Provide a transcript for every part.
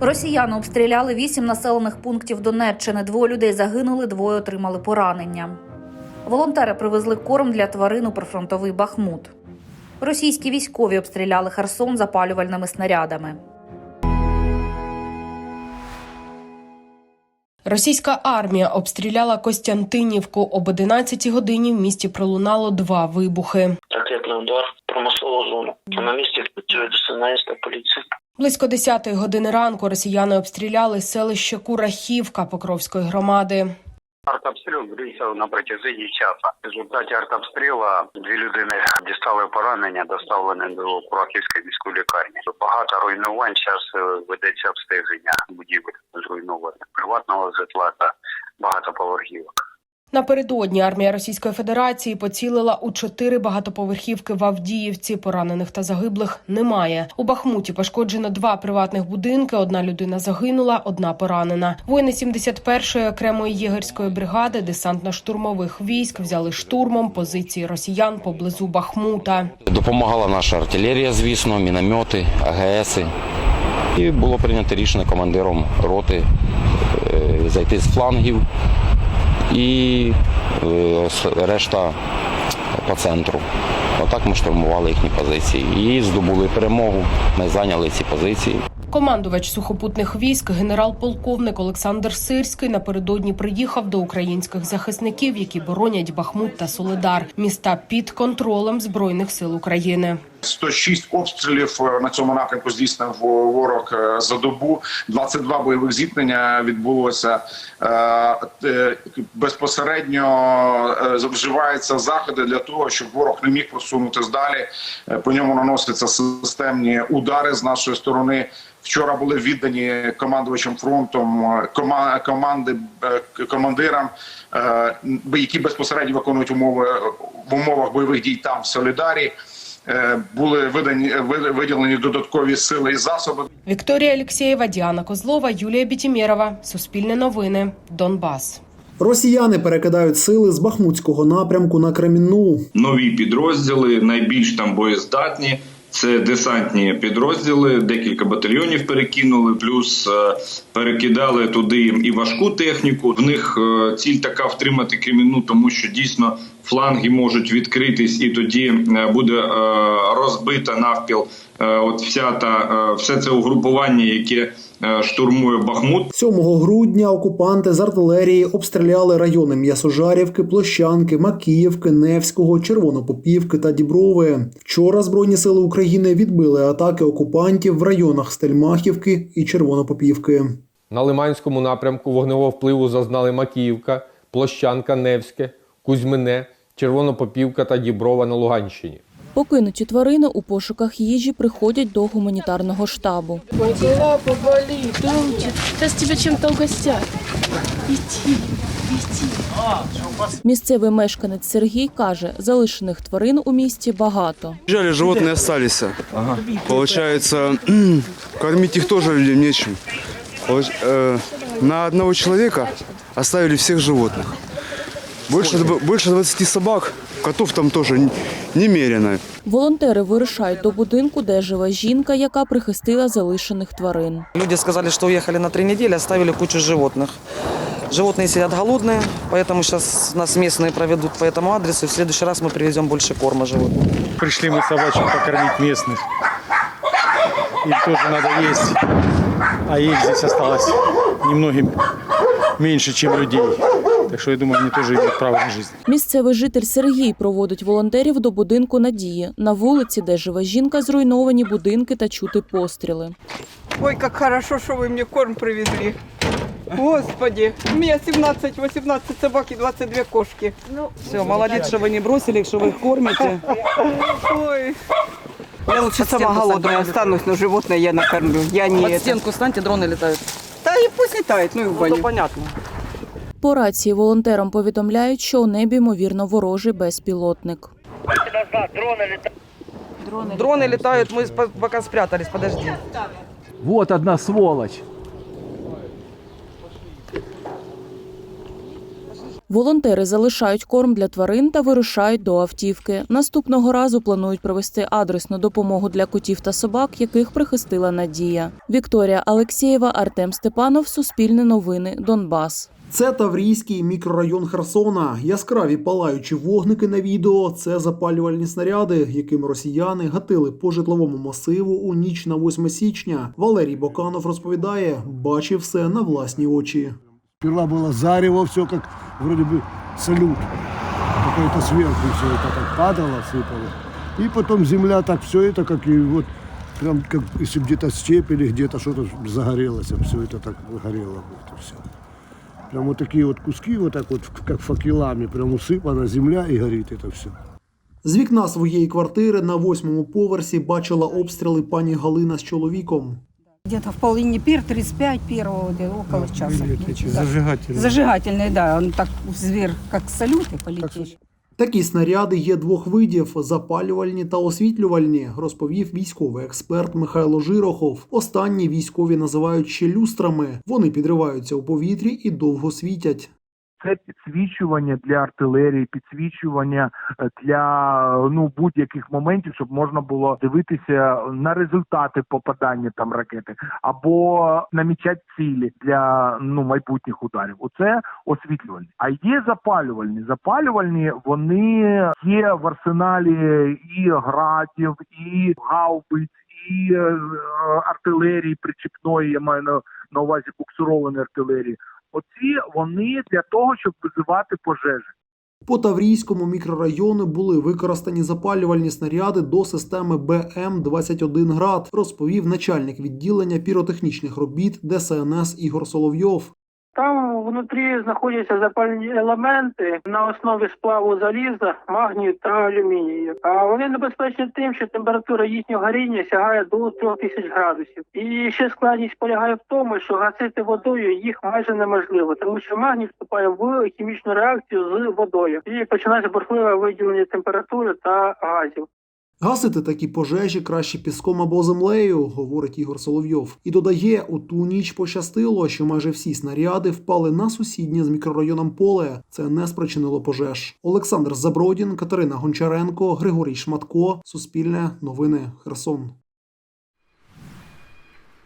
Росіяни обстріляли вісім населених пунктів Донеччини. Двоє людей загинули, двоє отримали поранення. Волонтери привезли корм для тварин у прифронтовий Бахмут. Російські військові обстріляли Херсон запалювальними снарядами. Російська армія обстріляла Костянтинівку. Об 11 годині в місті пролунало два вибухи. ракетний удар в промислову зону. На місці працює та поліція. Близько 10 години ранку росіяни обстріляли селище Курахівка Покровської громади. Артобстріл відбувся на протяжении часа. В результаті артобстрілу дві людини дістали поранення, доставлені до Курахівської міської лікарні. Багато руйнувань. Зараз е, ведеться обстеження будівель зруйнованих приватного житла та багатоповерхівок. Напередодні армія Російської Федерації поцілила у чотири багатоповерхівки в Авдіївці. Поранених та загиблих немає. У Бахмуті пошкоджено два приватних будинки. Одна людина загинула, одна поранена. Воїни 71-ї окремої єгерської бригади десантно-штурмових військ взяли штурмом позиції росіян поблизу Бахмута. Допомагала наша артилерія, звісно, міномети, АГСи. І було прийнято рішення командиром роти е, зайти з флангів і е, решта по центру. Отак ми штурмували їхні позиції і здобули перемогу. Ми зайняли ці позиції. Командувач сухопутних військ, генерал-полковник Олександр Сирський напередодні приїхав до українських захисників, які боронять Бахмут та Солидар, міста під контролем збройних сил України. 106 обстрілів е, на цьому напрямку здійснив ворог е, за добу. 22 бойових зіткнення відбулося Е, безпосередньо. Вживаються заходи для того, щоб ворог не міг просунутися далі. По ньому наносяться системні удари з нашої сторони. Вчора були віддані командувачем фронтом кома- команди командирам, які безпосередньо виконують умови в умовах бойових дій там в Солідарі. Е, Були видані ви- виділені додаткові сили і засоби. Вікторія Алексєєва, Діана Козлова, Юлія Бітімєрова. Суспільне новини. Донбас. Росіяни перекидають сили з Бахмутського напрямку на Кремінну. нові підрозділи, найбільш там боєздатні. Це десантні підрозділи, декілька батальйонів перекинули, плюс е, перекидали туди і важку техніку. В них е, ціль така втримати Кремінну, тому що дійсно фланги можуть відкритись, і тоді е, буде розбита навпіл. От вся та все це угрупування, яке штурмує Бахмут. 7 грудня окупанти з артилерії обстріляли райони М'ясожарівки, Площанки, Макіївки, Невського, Червонопопівки та Діброви. Вчора Збройні сили України відбили атаки окупантів в районах Стельмахівки і Червонопопівки. На Лиманському напрямку вогневого впливу зазнали Макіївка, Площанка, Невське, Кузьмине, Червонопопівка та Діброва на Луганщині. Покинуті тварини у пошуках їжі приходять до гуманітарного штабу. Лапа болит, крутит. Сейчас тебя чем-то угостят. Иди, иди. Місцевий мешканець Сергій каже, залишених тварин у місті багато. Жаль, животные остались. Получается, кормить их тоже людям нечем. Получ- э, На одного человека оставили всех животных. Больше, дв- больше 20 собак, котов там тоже н- немерено. Волонтери вирушають до будинку, де живе жінка, яка прихистила залишених тварин. Люди сказали, что уехали на три недели, оставили кучу животных. Животные сидят голодные, поэтому сейчас нас местные проведут по этому адресу. И в следующий раз мы привезем больше корма животным. Пришли мы собачек покормить местных. Им тоже надо есть. А их здесь осталось немногим меньше, чем людей. Так что я думаю, они тоже имеют право на жизнь. Місцевий житель Сергій проводить волонтерів до будинку Надії. На вулиці, де живе жінка, зруйновані будинки та чути постріли. Ой, как хорошо, что вы мне корм привезли. Господи, у меня 17-18 собак и 22 кошки. Ну, Все, молодец, что вы не бросили их, что вы их кормите. Ой. Я лучше сама голодная останусь, но животное я накормлю. Я не Под это. стенку станьте, дроны летают. Да и пусть летает, ну и в Ну, баню. то понятно. По рації волонтерам повідомляють, що у небі ймовірно ворожий безпілотник. Дроны летают, мы по- пока спрятались, подожди. Вот одна сволочь. Волонтери залишають корм для тварин та вирушають до автівки. Наступного разу планують провести адресну допомогу для котів та собак, яких прихистила Надія. Вікторія Алексєєва, Артем Степанов, Суспільне новини, Донбас. Це Таврійський мікрорайон Херсона. Яскраві палаючі вогники на відео. Це запалювальні снаряди, якими росіяни гатили по житловому масиву у ніч на 8 січня. Валерій Боканов розповідає, бачив все на власні очі. Сперва было зарево, все как вроде бы салют. Какой-то сверху все это так падало, сыпало. И потом земля так все это, как и вот, прям как если где-то степь или где-то что-то загорелось, все это так горело. Вот, все. Прям вот такие вот куски, вот так вот, как факелами, прям усыпана земля и горит это все. З вікна своєї квартири на восьмому поверсі бачила обстріли пані Галина з чоловіком. Где-то в половине пир, 35 первого, где около часа. Да. Зажигательный. Зажигательный, да. Он так зверь, как салюты полетели. Такі снаряди є двох видів: запалювальні та освітлювальні, розповів військовий експерт Михайло Жирохов. Останні військові називають ще люстрами. Вони підриваються у повітрі і довго світять. Це підсвічування для артилерії, підсвічування е, для ну будь-яких моментів, щоб можна було дивитися на результати попадання там ракети, або намічати цілі для ну майбутніх ударів. Оце освітлювальні. А є запалювальні. Запалювальні вони є в арсеналі і градів, і гаубиць, і е, артилерії причіпної. Я маю на, на увазі буксированої артилерії. Оці вони для того, щоб визивати пожежі. По Таврійському мікрорайону були використані запалювальні снаряди до системи БМ-21 град, розповів начальник відділення піротехнічних робіт ДСНС Ігор Соловйов. Внутрі знаходяться запальні елементи на основі сплаву заліза, магнію та алюмінію. А вони небезпечні тим, що температура їхнього горіння сягає до 3000 градусів. І ще складність полягає в тому, що гасити водою їх майже неможливо, тому що магній вступає в хімічну реакцію з водою і починається бурхливе виділення температури та газів. Гасити такі пожежі краще піском або землею, говорить Ігор Соловйов. І додає, у ту ніч пощастило, що майже всі снаряди впали на сусіднє з мікрорайоном поле. Це не спричинило пожеж. Олександр Забродін, Катерина Гончаренко, Григорій Шматко, Суспільне, Новини, Херсон.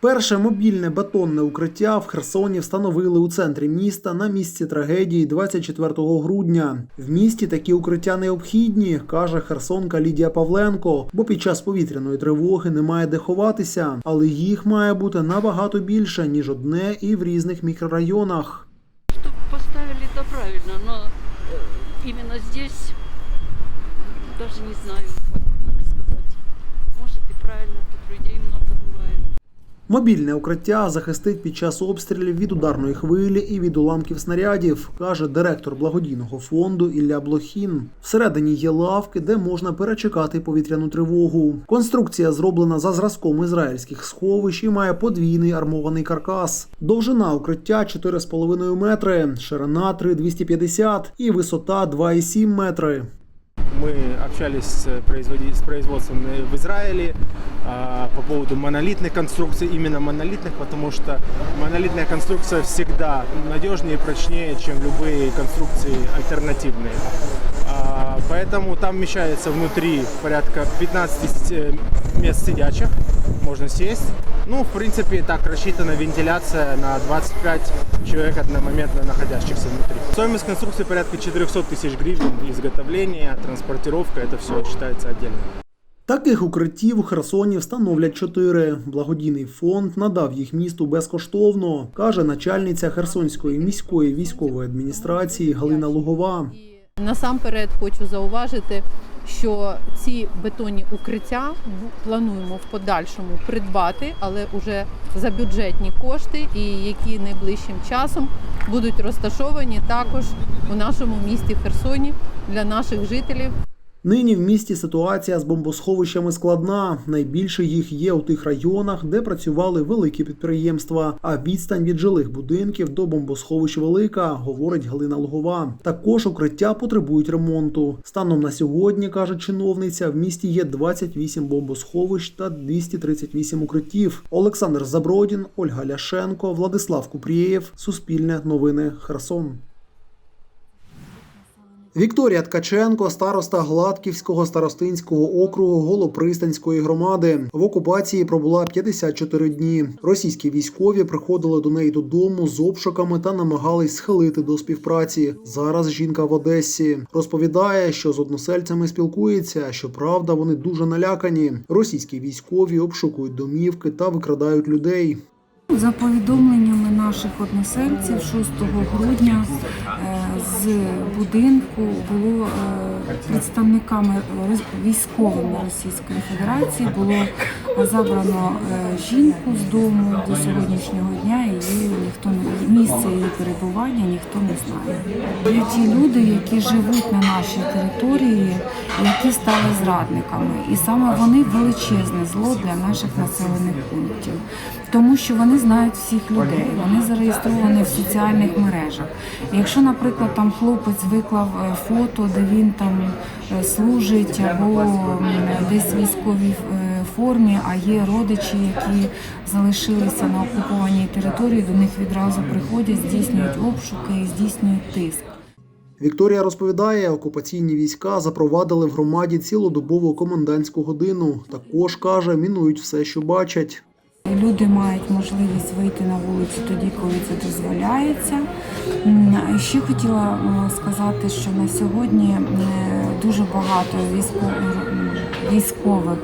Перше мобільне бетонне укриття в Херсоні встановили у центрі міста на місці трагедії 24 грудня. В місті такі укриття необхідні, каже херсонка Лідія Павленко, бо під час повітряної тривоги немає де ховатися, але їх має бути набагато більше ніж одне і в різних мікрорайонах. поставили это правильно, но э, именно здесь даже не знаю, Мобільне укриття захистить під час обстрілів від ударної хвилі і від уламків снарядів, каже директор благодійного фонду Ілля Блохін. Всередині є лавки, де можна перечекати повітряну тривогу. Конструкція зроблена за зразком ізраїльських сховищ і має подвійний армований каркас. Довжина укриття 4,5 метри, ширина 3,250 і висота 2,7 метри Мы общались с, производи- с производством в Израиле а, по поводу монолитных конструкций, именно монолитных, потому что монолитная конструкция всегда надежнее и прочнее, чем любые конструкции альтернативные. А, поэтому там вмещается внутри порядка 15 э, мест сидячих, можно сесть. Ну, в принципе, так рассчитана вентиляция на 25 человек одномоментно находящихся внутри. Стоимость конструкции порядка 400 тысяч гривен, изготовление, транспортировка, это все считается отдельно. Таких укриттів у Херсоні встановлять чотири. Благодійний фонд надав їх місту безкоштовно, каже начальниця Херсонської міської військової адміністрації Галина Лугова. Насамперед хочу зауважити, що ці бетонні укриття плануємо в подальшому придбати, але вже за бюджетні кошти, і які найближчим часом будуть розташовані також у нашому місті Херсоні для наших жителів. Нині в місті ситуація з бомбосховищами складна. Найбільше їх є у тих районах, де працювали великі підприємства. А відстань від жилих будинків до бомбосховищ велика, говорить Галина Лугова. Також укриття потребують ремонту. Станом на сьогодні, каже чиновниця, в місті є 28 бомбосховищ та 238 укриттів. Олександр Забродін, Ольга Ляшенко, Владислав Купрієв, Суспільне новини Херсон. Вікторія Ткаченко, староста Гладківського старостинського округу Голопристанської громади. В окупації пробула 54 дні. Російські військові приходили до неї додому з обшуками та намагались схилити до співпраці. Зараз жінка в Одесі розповідає, що з односельцями спілкується. Щоправда, вони дуже налякані. Російські військові обшукують домівки та викрадають людей. За повідомленнями наших односельців, 6 грудня е, з будинку було е, представниками військовими Російської Федерації було забрано е, жінку з дому до сьогоднішнього дня. Її ніхто не місце її перебування ніхто не знає. Є ті люди, які живуть на нашій території, які стали зрадниками, і саме вони величезне зло для наших населених пунктів, тому що вони знають всіх людей, вони зареєстровані в соціальних мережах. Якщо, наприклад, там хлопець виклав е, фото, де він там е, служить або десь в військовій е, формі, а є родичі, які залишилися на окупованій території, до них відразу приходять, здійснюють обшуки і здійснюють тиск. Вікторія розповідає, окупаційні війська запровадили в громаді цілодобову комендантську годину. Також каже, мінують все, що бачать. Люди мають можливість вийти на вулицю тоді, коли це дозволяється. Ще хотіла е, сказати, що на сьогодні е, дуже багато військових,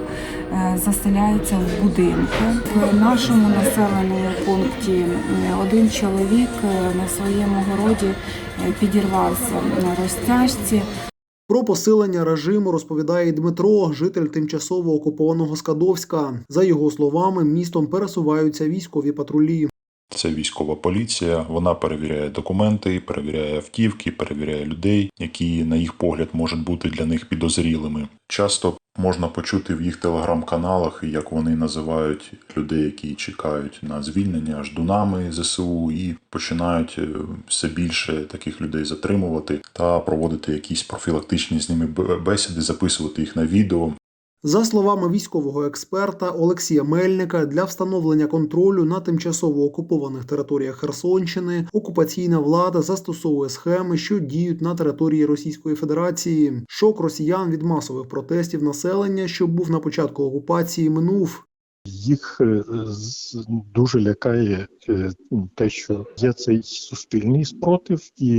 заселяються в будинки. В нашому населеному пункті е, один чоловік е, на своєму городі е, підірвався на розтяжці. Про посилення режиму розповідає Дмитро, житель тимчасово окупованого Скадовська. За його словами, містом пересуваються військові патрулі. Це військова поліція. Вона перевіряє документи, перевіряє автівки, перевіряє людей, які, на їх погляд, можуть бути для них підозрілими. Часто можна почути в їх телеграм-каналах, як вони називають людей, які чекають на звільнення ждунами ЗСУ, і починають е, все більше таких людей затримувати та проводити якісь профілактичні з ними бесіди, записувати їх на відео. За словами військового експерта Олексія Мельника, для встановлення контролю на тимчасово окупованих територіях Херсонщини окупаційна влада застосовує схеми, що діють на території Російської Федерації. Шок росіян від масових протестів населення, що був на початку окупації, минув. Їх е, дуже лякає е, те, що є цей суспільний спротив, і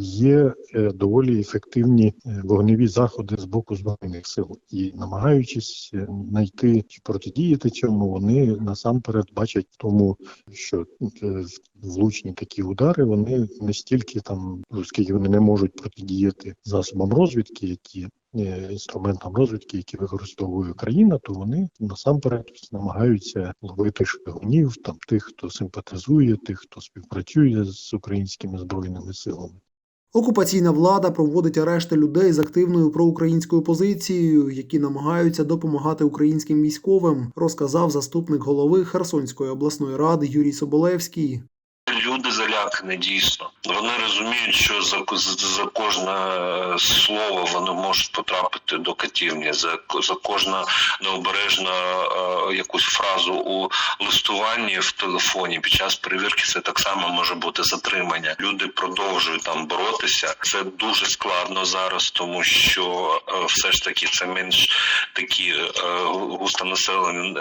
є е, доволі ефективні вогневі заходи з боку збройних сил. І намагаючись знайти чи протидіяти цьому, вони насамперед бачать тому, що влучні такі удари вони не стільки там, оскільки вони не можуть протидіяти засобам розвідки, які інструментам розвідки, які використовує країна, то вони насамперед намагаються ловити шпигунів, там тих, хто симпатизує, тих, хто співпрацює з українськими збройними силами. Окупаційна влада проводить арешти людей з активною проукраїнською позицією, які намагаються допомагати українським військовим, розказав заступник голови Херсонської обласної ради Юрій Соболевський. Залякані дійсно. Вони розуміють, що за, за кожне е, слово вони можуть потрапити до катівні. За, за кожну необережну е, якусь фразу у листуванні в телефоні під час перевірки це так само може бути затримання. Люди продовжують там боротися. Це дуже складно зараз, тому що е, все ж таки це менш такі е, густо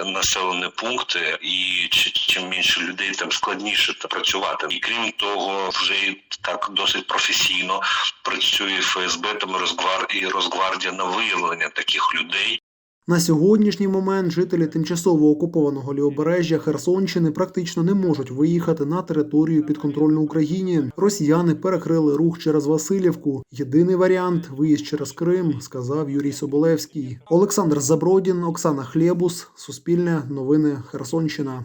населені пункти, і чи- чим менше людей, тим складніше працювати. І крім того, вже так досить професійно працює ФСБ Росгвар і Росгвардія на виявлення таких людей. На сьогоднішній момент жителі тимчасово окупованого лівобережжя Херсонщини практично не можуть виїхати на територію підконтрольну Україні. Росіяни перекрили рух через Васильівку. Єдиний варіант виїзд через Крим, сказав Юрій Соболевський. Олександр Забродін, Оксана Хлєбус, Суспільне, Новини Херсонщина.